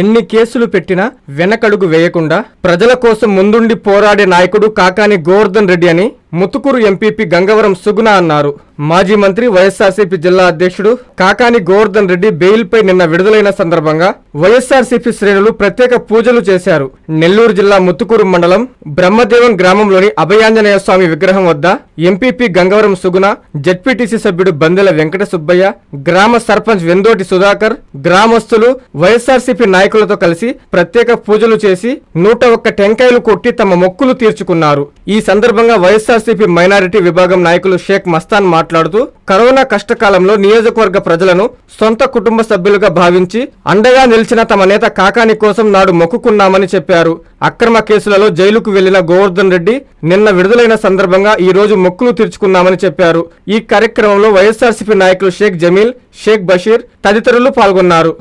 ఎన్ని కేసులు పెట్టినా వెనకడుగు వేయకుండా ప్రజల కోసం ముందుండి పోరాడే నాయకుడు కాకాని గోవర్ధన్ రెడ్డి అని ముతుకూరు ఎంపీపీ గంగవరం సుగుణ అన్నారు. మాజీ మంత్రి వైఎస్ఆర్సీపీ జిల్లా అధ్యక్షుడు కాకాని గోవర్ధన్ రెడ్డి బెయిల్పై నిన్న విడుదలైన సందర్భంగా వైఎస్ఆర్సీపీ శ్రేణులు ప్రత్యేక పూజలు చేశారు. నెల్లూరు జిల్లా ముత్తుకూరు మండలం బ్రహ్మదేవం గ్రామంలోని అభయాంజనేయ స్వామి విగ్రహం వద్ద ఎంపీపీ గంగవరం సుగుణ జడ్పీటీసీ సభ్యుడు బందెల వెంకట సుబ్బయ్య గ్రామ సర్పంచ్ వెందోటి సుధాకర్ గ్రామస్తులు వైఎస్ఆర్సీపీ నాయకులతో కలిసి ప్రత్యేక పూజలు చేసి నూట ఒక్క టెంకాయలు కొట్టి తమ మొక్కులు తీర్చుకున్నారు. ఈ సందర్భంగా వైఎస్ఆర్సీపీ మైనారిటీ విభాగం నాయకులు షేక్ మస్తాన్ మాట్లాడుతూ కరోనా కష్టకాలంలో నియోజకవర్గ ప్రజలను సొంత కుటుంబ సభ్యులుగా భావించి అండగా నిలిచిన తమ నేత కాకాని కోసం నాడు మొక్కుకున్నామని చెప్పారు. అక్రమ కేసులలో జైలుకు వెళ్ళిన గోవర్ధన్ రెడ్డి నిన్న విడుదలైన సందర్భంగా ఈ రోజు మొక్కులు తీర్చుకున్నామని చెప్పారు. ఈ కార్యక్రమంలో వైఎస్ఆర్సీపీ నాయకులు షేక్ జమీల్ షేక్ బషీర్ తదితరులు పాల్గొన్నారు.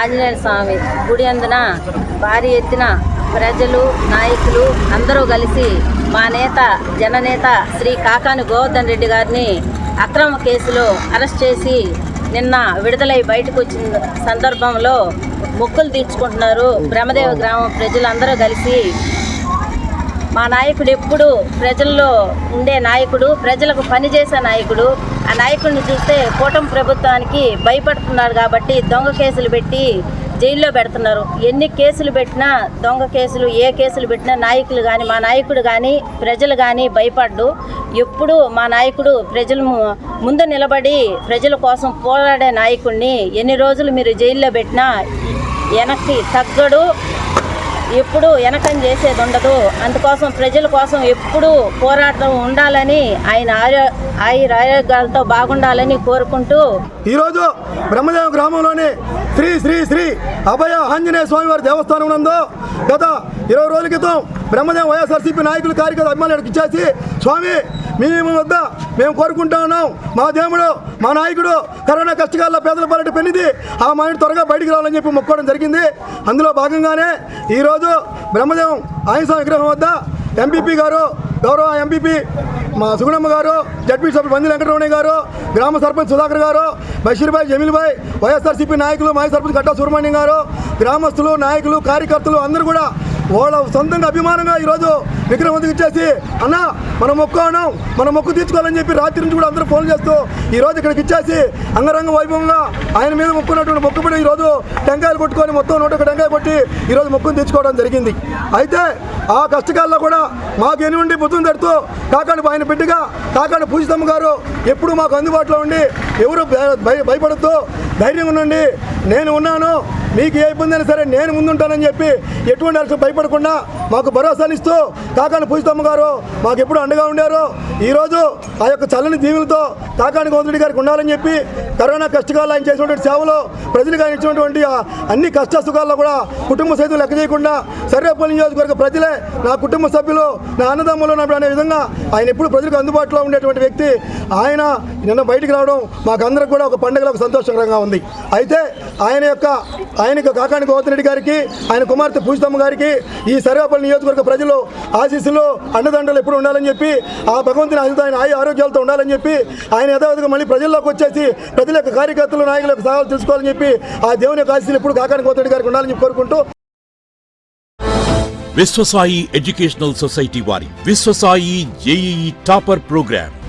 ఆంజనేయ స్వామి గుడి అందున భారీ ఎత్తున ప్రజలు నాయకులు అందరూ కలిసి మా నేత జననేత శ్రీ కాకాని గోవర్ధన్ రెడ్డి గారిని అక్రమ కేసులో అరెస్ట్ చేసి నిన్న విడుదలై బయటకు వచ్చిన సందర్భంలో మొక్కులు తీర్చుకుంటున్నారు. బ్రహ్మదేవ గ్రామం ప్రజలందరూ కలిసి మా నాయకుడు ఎప్పుడు ప్రజల్లో ఉండే నాయకుడు ప్రజలకు పనిచేసే నాయకుడు. ఆ నాయకుడిని చూస్తే కూటమి ప్రభుత్వానికి భయపడుతున్నారు కాబట్టి దొంగ కేసులు పెట్టి జైల్లో పెడుతున్నారు. ఎన్ని కేసులు పెట్టినా దొంగ కేసులు ఏ కేసులు పెట్టినా నాయకులు కానీ మా నాయకుడు కానీ ప్రజలు కానీ భయపడ్డు. ఎప్పుడు మా నాయకుడు ప్రజలు ము- ముందు నిలబడి ప్రజల కోసం పోరాడే నాయకుడిని ఎన్ని రోజులు మీరు జైల్లో పెట్టినా వెనక్కి తగ్గడు. ఎప్పుడు వెనకం చేసేది ఉండదు. అందుకోసం ప్రజల కోసం ఎప్పుడు పోరాటం ఉండాలని ఆయన ఆరో ఆయుర ఆరోగ్యాలతో బాగుండాలని కోరుకుంటూ ఈరోజు బ్రహ్మదేవ గ్రామంలోని శ్రీ శ్రీ శ్రీ అభయ ఆంజనేయ స్వామివారి దేవస్థానం నందు గత ఇరవై రోజుల క్రితం బ్రహ్మదేవ వైఎస్ఆర్సీపీ నాయకులు కార్యకర్త అభిమానులకు ఇచ్చేసి స్వామి మేము వద్ద మేము కోరుకుంటా ఉన్నాం. మా దేవుడు మా నాయకుడు కరోనా కష్టకాల పేదల పాలిట పెళ్ళిది ఆ మైండ్ త్వరగా బయటికి రావాలని చెప్పి మొక్కోవడం జరిగింది. అందులో భాగంగానే ఈరోజు బ్రహ్మదేవం ఆయన విగ్రహం వద్ద ఎంపీపీ గారు గౌరవ ఎంపీపీ మా సుగుణమ్మ గారు జడ్పీ సభ్యులు బంది వెంకటరమణ గారు గ్రామ సర్పంచ్ సుధాకర్ గారు బషీర్భాయ్ జమీల్భాయ్ వైఎస్ఆర్సీపీ నాయకులు మాజీ సర్పంచ్ గట్టా సుబ్రహ్మణ్యం గారు గ్రామస్తులు నాయకులు కార్యకర్తలు అందరూ కూడా వాళ్ళ సొంతంగా అభిమానంగా ఈరోజు విగ్రహం ఇచ్చేసి అన్న మనం మొక్కున్నాం మన మొక్కు తీర్చుకోవాలని చెప్పి రాత్రి నుంచి కూడా అందరూ ఫోన్ చేస్తూ ఈ రోజు ఇక్కడికి ఇచ్చేసి అంగరంగ వైభవంగా ఆయన మీద మొక్కున్నటువంటి మొక్కుబడి ఈరోజు టెంకాయలు కొట్టుకొని మొత్తం నూట ఒక టెంకాయ కొట్టి ఈరోజు మొక్కును తెచ్చుకోవడం జరిగింది. అయితే ఆ కష్టకాల్లో కూడా మాకు ఎనుండి బుద్ధం తడుతూ కాకాడు ఆయన బిడ్డగా కాకాడు పూజితమ్మ గారు ఎప్పుడు మాకు అందుబాటులో ఉండి ఎవరు భయ- భయ- భయపడద్దు ధైర్యం ఉండండి. నేను ఉన్నాను మీకు ఏ ఇబ్బంది అయినా సరే నేను ముందుంటానని చెప్పి ఎటువంటి అలసి భయపడకుండా మాకు భరోసానిస్తూ కాకాని పూజితమ్మ గారు మాకు ఎప్పుడు అండగా ఉండారు. ఈరోజు ఆ యొక్క చల్లని దీవులతో కాకాని గోంతుడి గారికి ఉండాలని చెప్పి కరోనా కష్టకాలు ఆయన చేసినటువంటి సేవలో ప్రజలకు ఆయన ఇచ్చినటువంటి అన్ని కష్ట సుఖాల్లో కూడా కుటుంబ సైతం లెక్క చేయకుండా సర్వేపల్లి నియోజకవర్గ ప్రజలే నా కుటుంబ సభ్యులు నా అన్నదమ్ములు ఉన్నప్పుడు అనే విధంగా ఆయన ఎప్పుడు ప్రజలకు అందుబాటులో ఉండేటువంటి వ్యక్తి. ఆయన నిన్న బయటికి రావడం మాకందరికి కూడా ఒక పండుగలో ఒక సంతోషకరంగా ఉంది. అయితే ఆయన యొక్క ఆయనకు కాకాని గోవర్ధన్ రెడ్డి గారికి ఆయన కుమార్తె పూజితమ్మ గారికి ఈ సర్వేపల్లి నియోజకవర్గ ప్రజలు ఆశీస్సులు అండదండలు ఎప్పుడు ఉండాలని చెప్పి ఆ భగవంతుని ఆశీస్సుతో ఆయన ఆయు ఆరోగ్యాలతో ఉండాలని చెప్పి ఆయన యథావిధిగా మళ్ళీ ప్రజల్లోకి వచ్చేసి ప్రజల యొక్క కార్యకర్తలు నాయకుల యొక్క సహాయాలు తెలుసుకోవాలని చెప్పి ఆ దేవుని యొక్క ఆశీస్సులు ఎప్పుడు కాకాని కోతడి గారికి ఉండాలని చెప్పి కోరుకుంటూ. విశ్వసాయి ఎడ్యుకేషనల్ సొసైటీ వారి Vishwasai JEE topper programme.